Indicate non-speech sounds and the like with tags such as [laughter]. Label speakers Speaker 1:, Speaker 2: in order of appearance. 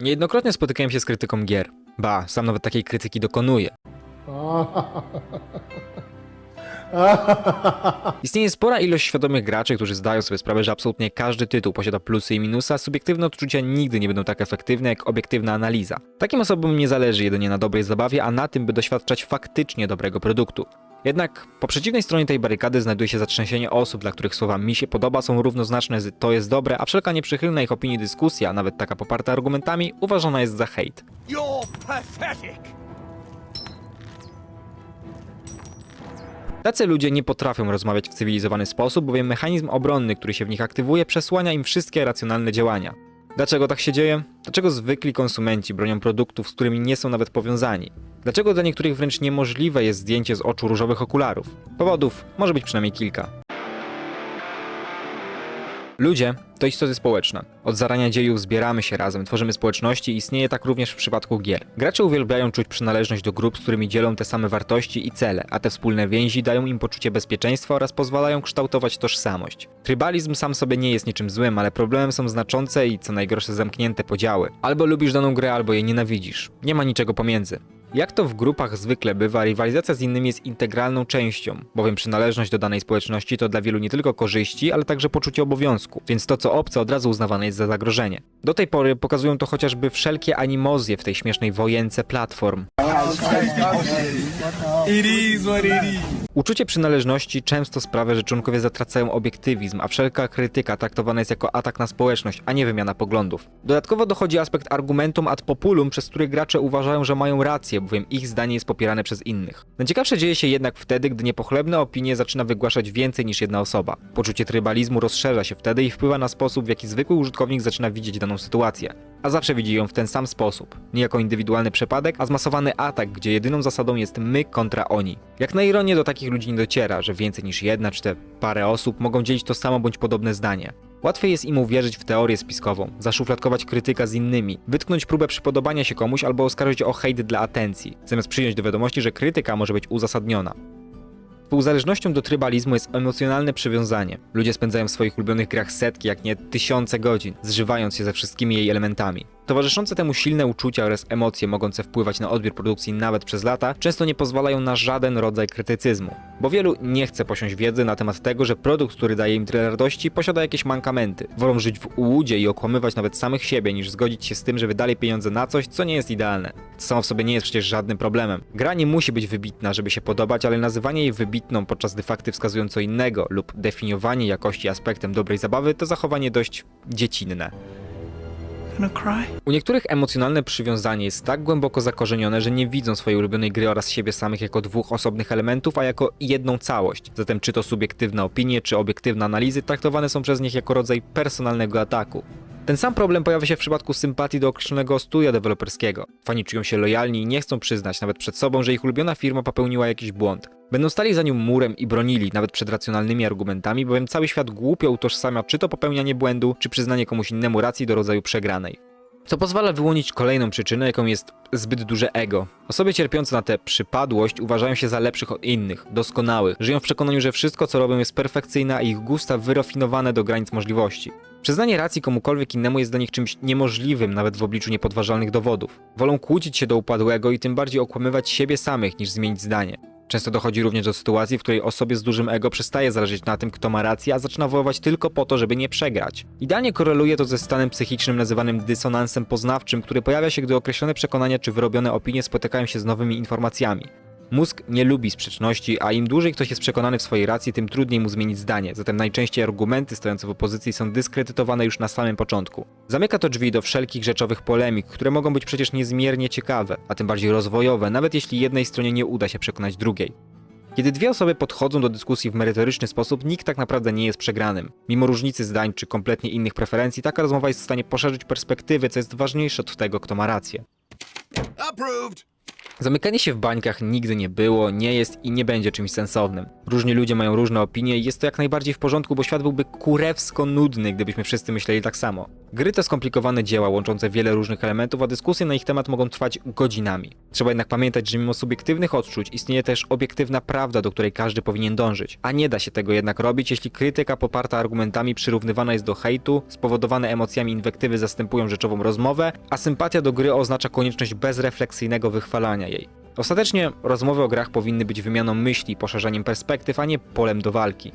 Speaker 1: Niejednokrotnie spotykałem się z krytyką gier. Ba, sam nawet takiej krytyki dokonuję. [laughs] Istnieje spora ilość świadomych graczy, którzy zdają sobie sprawę, że absolutnie każdy tytuł posiada plusy i minusy, a subiektywne odczucia nigdy nie będą tak efektywne jak obiektywna analiza. Takim osobom nie zależy jedynie na dobrej zabawie, a na tym, by doświadczać faktycznie dobrego produktu. Jednak po przeciwnej stronie tej barykady znajduje się zatrzęsienie osób, dla których słowa mi się podoba są równoznaczne z to jest dobre, a wszelka nieprzychylna ich opinii dyskusja, nawet taka poparta argumentami, uważana jest za hejt. Tacy ludzie nie potrafią rozmawiać w cywilizowany sposób, bowiem mechanizm obronny, który się w nich aktywuje, przesłania im wszystkie racjonalne działania. Dlaczego tak się dzieje? Dlaczego zwykli konsumenci bronią produktów, z którymi nie są nawet powiązani? Dlaczego dla niektórych wręcz niemożliwe jest zdjęcie z oczu różowych okularów? Powodów może być przynajmniej kilka. Ludzie to istoty społeczne. Od zarania dziejów zbieramy się razem, tworzymy społeczności i istnieje tak również w przypadku gier. Gracze uwielbiają czuć przynależność do grup, z którymi dzielą te same wartości i cele, a te wspólne więzi dają im poczucie bezpieczeństwa oraz pozwalają kształtować tożsamość. Trybalizm sam sobie nie jest niczym złym, ale problemem są znaczące i co najgorsze zamknięte podziały. Albo lubisz daną grę, albo jej nienawidzisz. Nie ma niczego pomiędzy. Jak to w grupach zwykle bywa, rywalizacja z innymi jest integralną częścią, bowiem przynależność do danej społeczności to dla wielu nie tylko korzyści, ale także poczucie obowiązku, więc to co obce od razu uznawane jest za zagrożenie. Do tej pory pokazują to chociażby wszelkie animozje w tej śmiesznej wojence platform.
Speaker 2: It is what it is.
Speaker 1: Uczucie przynależności często sprawia, że członkowie zatracają obiektywizm, a wszelka krytyka traktowana jest jako atak na społeczność, a nie wymiana poglądów. Dodatkowo dochodzi aspekt argumentum ad populum, przez który gracze uważają, że mają rację, bowiem ich zdanie jest popierane przez innych. Najciekawsze dzieje się jednak wtedy, gdy niepochlebne opinie zaczyna wygłaszać więcej niż jedna osoba. Poczucie trybalizmu rozszerza się wtedy i wpływa na sposób, w jaki zwykły użytkownik zaczyna widzieć daną sytuację. A zawsze widzi ją w ten sam sposób. Nie jako indywidualny przypadek, a zmasowany atak, gdzie jedyną zasadą jest my kontra oni. Jak na ironię do takich ludzi nie dociera, że więcej niż jedna czy te parę osób mogą dzielić to samo bądź podobne zdanie. Łatwiej jest im uwierzyć w teorię spiskową, zaszufladkować krytyka z innymi, wytknąć próbę przypodobania się komuś albo oskarżyć o hejt dla atencji, zamiast przyjąć do wiadomości, że krytyka może być uzasadniona. Współzależnością do trybalizmu jest emocjonalne przywiązanie. Ludzie spędzają w swoich ulubionych grach setki, jak nie tysiące godzin, zżywając się ze wszystkimi jej elementami. Towarzyszące temu silne uczucia oraz emocje mogące wpływać na odbiór produkcji nawet przez lata, często nie pozwalają na żaden rodzaj krytycyzmu. Bo wielu nie chce posiąść wiedzy na temat tego, że produkt, który daje im tyle radości, posiada jakieś mankamenty. Wolą żyć w ułudzie i okłamywać nawet samych siebie, niż zgodzić się z tym, że wydali pieniądze na coś, co nie jest idealne. To samo w sobie nie jest przecież żadnym problemem. Gra nie musi być wybitna, żeby się podobać, ale nazywanie jej wybitną, podczas gdy fakty wskazują co innego, lub definiowanie jakości aspektem dobrej zabawy, to zachowanie dość dziecinne. U niektórych emocjonalne przywiązanie jest tak głęboko zakorzenione, że nie widzą swojej ulubionej gry oraz siebie samych jako dwóch osobnych elementów, a jako jedną całość. Zatem czy to subiektywne opinie, czy obiektywne analizy traktowane są przez nich jako rodzaj personalnego ataku. Ten sam problem pojawia się w przypadku sympatii do określonego studia deweloperskiego. Fani czują się lojalni i nie chcą przyznać nawet przed sobą, że ich ulubiona firma popełniła jakiś błąd. Będą stali za nią murem i bronili, nawet przed racjonalnymi argumentami, bowiem cały świat głupio utożsamia czy to popełnianie błędu, czy przyznanie komuś innemu racji do rodzaju przegranej. Co pozwala wyłonić kolejną przyczynę, jaką jest zbyt duże ego. Osoby cierpiące na tę przypadłość uważają się za lepszych od innych, doskonałych, żyją w przekonaniu, że wszystko co robią jest perfekcyjne, a ich gusta wyrafinowane do granic możliwości. Przyznanie racji komukolwiek innemu jest dla nich czymś niemożliwym, nawet w obliczu niepodważalnych dowodów. Wolą kłócić się do upadłego i tym bardziej okłamywać siebie samych, niż zmienić zdanie. Często dochodzi również do sytuacji, w której osobie z dużym ego przestaje zależeć na tym, kto ma rację, a zaczyna woływać tylko po to, żeby nie przegrać. Idealnie koreluje to ze stanem psychicznym nazywanym dysonansem poznawczym, który pojawia się, gdy określone przekonania czy wyrobione opinie spotykają się z nowymi informacjami. Mózg nie lubi sprzeczności, a im dłużej ktoś jest przekonany w swojej racji, tym trudniej mu zmienić zdanie, zatem najczęściej argumenty stojące w opozycji są dyskredytowane już na samym początku. Zamyka to drzwi do wszelkich rzeczowych polemik, które mogą być przecież niezmiernie ciekawe, a tym bardziej rozwojowe, nawet jeśli jednej stronie nie uda się przekonać drugiej. Kiedy dwie osoby podchodzą do dyskusji w merytoryczny sposób, nikt tak naprawdę nie jest przegranym. Mimo różnicy zdań czy kompletnie innych preferencji, taka rozmowa jest w stanie poszerzyć perspektywy, co jest ważniejsze od tego, kto ma rację.
Speaker 2: Approved!
Speaker 1: Zamykanie się w bańkach nigdy nie było, nie jest i nie będzie czymś sensownym. Różni ludzie mają różne opinie i jest to jak najbardziej w porządku, bo świat byłby kurewsko nudny, gdybyśmy wszyscy myśleli tak samo. Gry to skomplikowane dzieła łączące wiele różnych elementów, a dyskusje na ich temat mogą trwać godzinami. Trzeba jednak pamiętać, że mimo subiektywnych odczuć istnieje też obiektywna prawda, do której każdy powinien dążyć. A nie da się tego jednak robić, jeśli krytyka poparta argumentami przyrównywana jest do hejtu, spowodowane emocjami inwektywy zastępują rzeczową rozmowę, a sympatia do gry oznacza konieczność bezrefleksyjnego wychwalania jej. Ostatecznie rozmowy o grach powinny być wymianą myśli, poszerzaniem perspektyw, a nie polem do walki.